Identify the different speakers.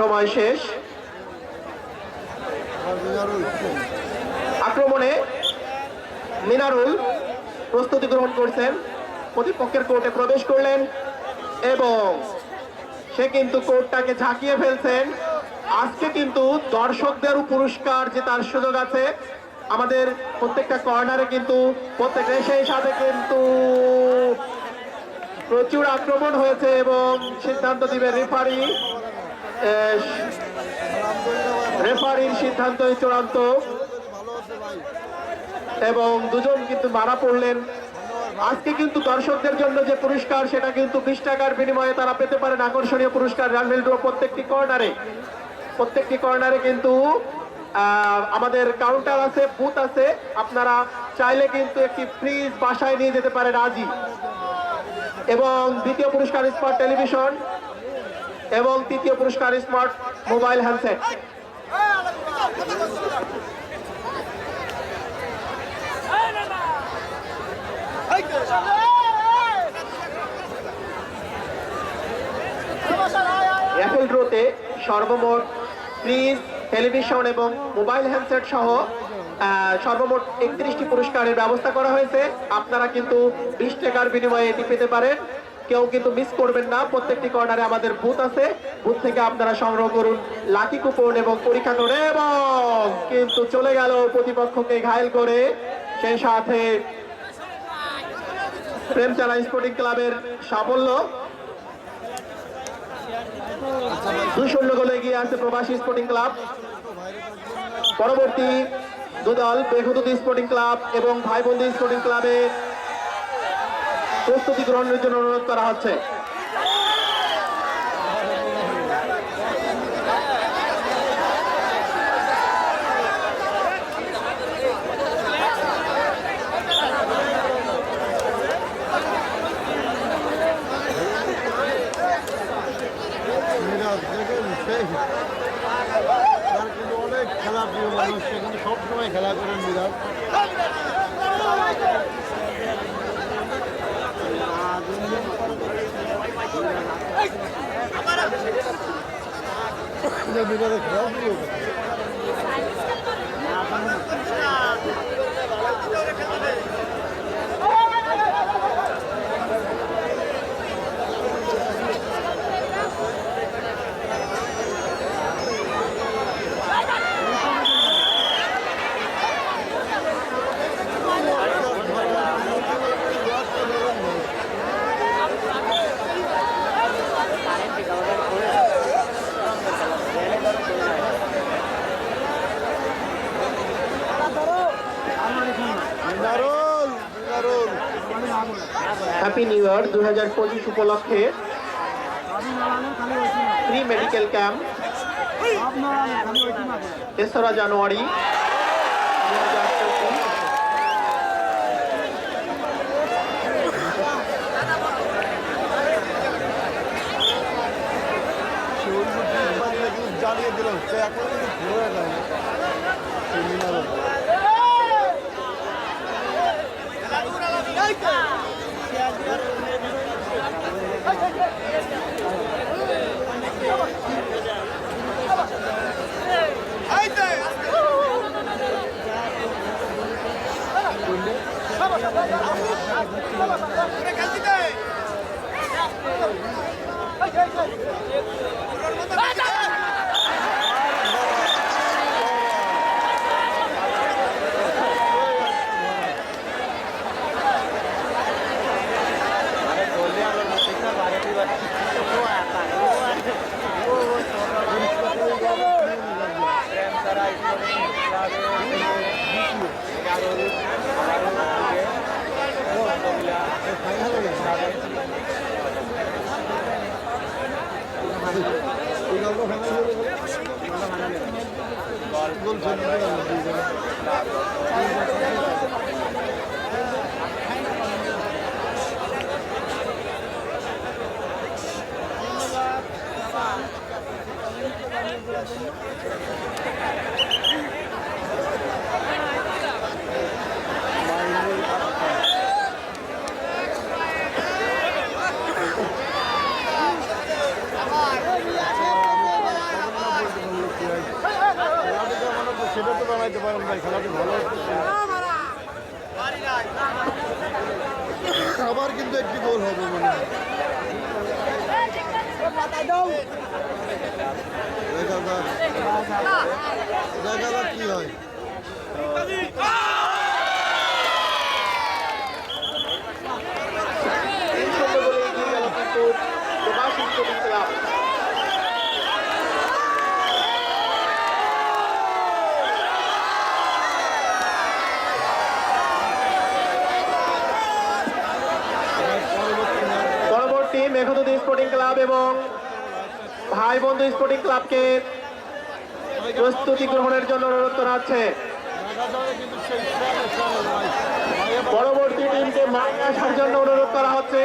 Speaker 1: সময় শেষ। আক্রমণে মিনারুল প্রস্তুতি গ্রহণ করছেন। প্রতিপক্ষের কোর্টে প্রবেশ করলেন এবং সে কিন্তু কোর্টটাকে ঝাঁকিয়ে ফেলছেন। আজকে কিন্তু দর্শকদেরও পুরস্কার যে তার সুযোগ আছে। আমাদের প্রত্যেকটা কর্নারে কিন্তু, প্রত্যেক সেই সাথে কিন্তু প্রচুর আক্রমণ হয়েছে এবং সিদ্ধান্ত দিবে রেফারি। রেফারির সিদ্ধান্তই চূড়ান্ত। এবং দুজন কিন্তু মারা পড়লেন। আজকে কিন্তু দর্শকদের জন্য যে পুরস্কার, সেটা কিন্তু বিশ টাকার বিনিময়ে তারা পেতে পারেন আকর্ষণীয় পুরস্কার রানভেল ড্র প্রত্যেকটি কর্নারে। প্রত্যেকটি কর্নারে কিন্তু আমাদের কাউন্টার আছে বুথ আছে। আপনারা চাইলে কিন্তু একটি ফ্রিজ বাসায় নিয়ে যেতে পারেন আজই। এবং দ্বিতীয় পুরস্কার স্মার্ট টেলিভিশন। এবং তৃতীয় পুরস্কার স্মার্ট মোবাইল হ্যান্ডসেট। র্যাফেল ড্রোতে সর্বমোট ফ্রিজ টেলিভিশন এবং মোবাইল হ্যান্ডসেট সহ সর্বমোট একত্রিশটি পুরস্কারের ব্যবস্থা করা হয়েছে। আপনারা কিন্তু বিশ টাকার বিনিময়ে এটি পেতে পারেন। কেউ কিন্তু মিস করবেন না। প্রত্যেকটি কর্নারে আমাদের বুথ আছে। বুথ থেকে আপনারা সংগ্রহ করুন লাকি কুপন এবং পরীক্ষা করে এবং কিন্তু চলে গেল প্রতিপক্ষকে ঘায়েল করে। সেই সাথে প্রেমচালা স্পোর্টিং ক্লাবের সাফল্য। দুই গোলে আছে প্রবাসী স্পোর্টিং ক্লাব পরবর্তী দুদল, বেহুদুদি স্পোর্টিং ক্লাব এবং ভাইবন্দি স্পোর্টিং ক্লাবে প্রস্তুতি গ্রহণের জন্য অনুরোধ করা হচ্ছে।
Speaker 2: তার কিন্তু অনেক খেলা প্রিয় মানুষ সে কিন্তু সবসময় খেলা করেন মিরাজ মিরাজের খেলা প্রিয় Minarul Minarul
Speaker 1: happy new year দু হাজার পঁচিশ উপলক্ষে ফ্রি মেডিকেল ক্যাম্প তেসরা জানুয়ারি
Speaker 2: জ্বালিয়ে দিল সে এখন সেই মিনারুল এই গেল আবার কিন্তু একটি গোল হবে মনে হয়। দেখা যাক। কি হয়
Speaker 1: তিন শূন্য বলে এগিয়ে গেল কিন্তু প্রবাসী স্পোর্টিং ক্লাব
Speaker 2: পরবর্তী ম্যাচ
Speaker 1: পরবর্তী মেঘদূত স্পোর্টিং ক্লাব এবং ভাই বন্ধু স্পোর্টিং ক্লাবকে প্রস্তুতি গ্রহণের জন্য অনুরোধ
Speaker 2: এবার
Speaker 1: পরবর্তী টিমকে মাঠে আসার জন্য অনুরোধ করা হচ্ছে।